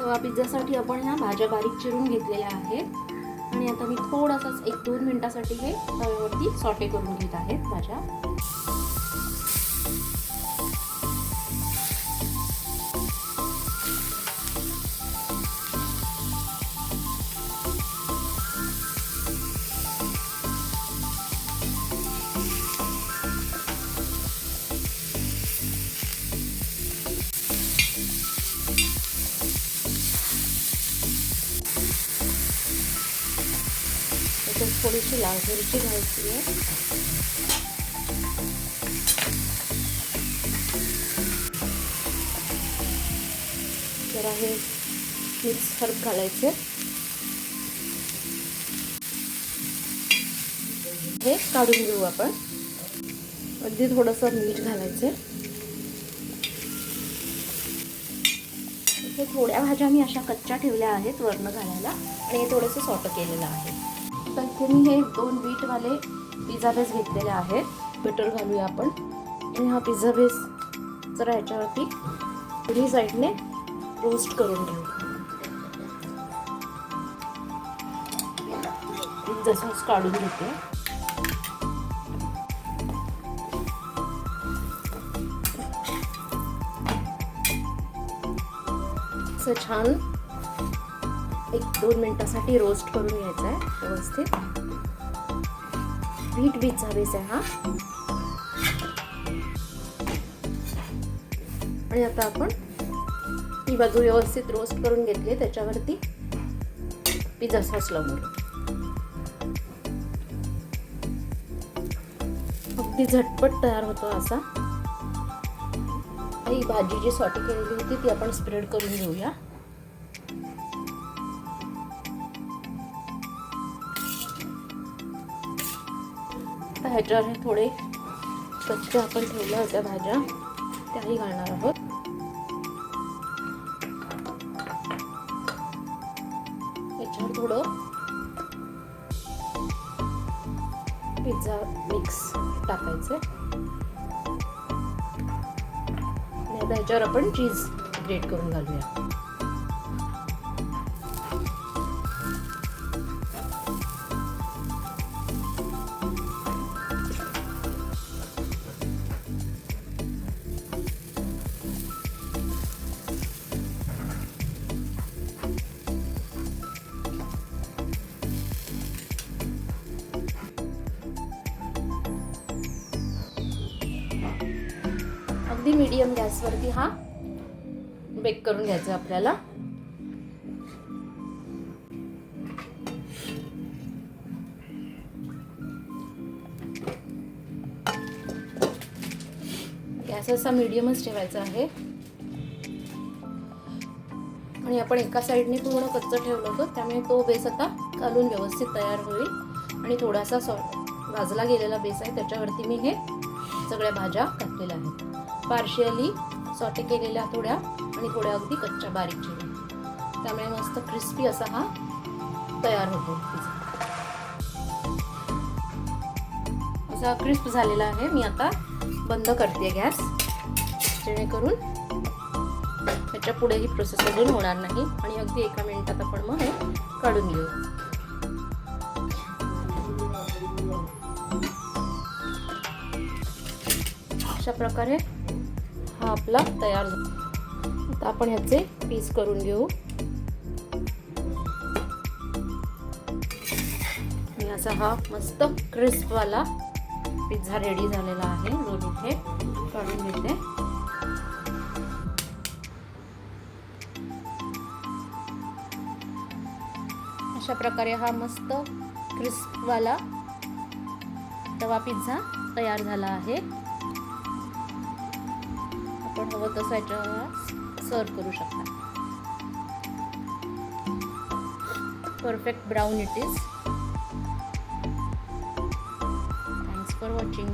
तवा पिझ्झासाठी आपण ह्या भाज्या बारीक चिरून घेतलेल्या आहेत. आणि आता मी थोडासाच एक दोन मिनटासाठी हे तव्यावरती सॉटे करून घेत आहेत भाज्या. त्याच्यात थोडीशी लाल मिरची घालायची आहे जरा हे मिक्स हर्ब घालायचे. हे काढून घेऊ आपण. अगदी थोडंसं मीठ घालायचं. थोड्या भाज्या मी अशा कच्च्या ठेवल्या आहेत वरण घालायला. आणि हे थोडंसं सॉट केलेलं आहे. तर मी हे दोन बीटवाले पिझ्झा बेस घेतलेले आहेत. बटर घालूया आपण. आणि हा पिझ्झा बेस जरा ह्याच्यावरती पुढी साईडने रोस्ट करून घेऊ. जसंच काढून घेते. असं छान एक दोन मिनटासाठी रोस्ट करून घ्यायचं आहे व्यवस्थित. व्हीट पिझ्झा बेस आहे हा. आणि आता आपण ती बाजू व्यवस्थित रोस्ट करून घेतली त्याच्यावरती पिझ्झा सॉस लावून अगदी झटपट तयार होतो असा. ही भाजी जी सॉटी केलेली होती ती आपण स्प्रेड करून घेऊया. आता ह्याच्यावर हे थोडे. कच्चे आपण ठेवल्या होत्या भाज्या. त्याही घालणार आहोत. याच्यावर थोडं पिझ्झा मिक्स टाकायचं. आणि ह्याच्यावर आपण चीज ग्रेट करून घालूया. अगदी मीडियम गॅसवरती हा बेक करून घ्यायचा आपल्याला. गॅस असा मीडियमच ठेवायचा आहे. आणि आपण एका साईडने पूर्ण कच्चं ठेवलं होतं त्यामुळे तो बेस आता घालून व्यवस्थित तयार होईल. आणि थोडासा सॉ भाजला गेलेला बेस आहे त्याच्यावरती मी हे सगळ्या भाज्या घातलेल्या आहेत. पार्शियली सॉटे केलेल्या थोड्या आणि थोड्या अगदी कच्च्या बारीक चिरून. त्यामुळे मस्त क्रिस्पी असा हा तयार होतो. असा क्रिस्प झालेला आहे. मी आता बंद करते गॅस. जेणेकरून त्याच्या पुढे ही प्रोसेस अजून होणार नाही आणि अगदी एका मिनिटात आपण मग हे काढून घेऊ. अशा प्रकारे हा आपला तयार झाला. आता आपण ह्याचे पीस करून घेऊ. आणि असा हा मस्त क्रिस्पवाला पिझ्झा रेडी झालेला आहे. जो इथे काढून घेते. अशा प्रकारे हा मस्त क्रिस्पवाला तवा पिझ्झा तयार झाला आहे. हवं तसं याच्यावर सर्व करू शकता perfect brown it is thanks for watching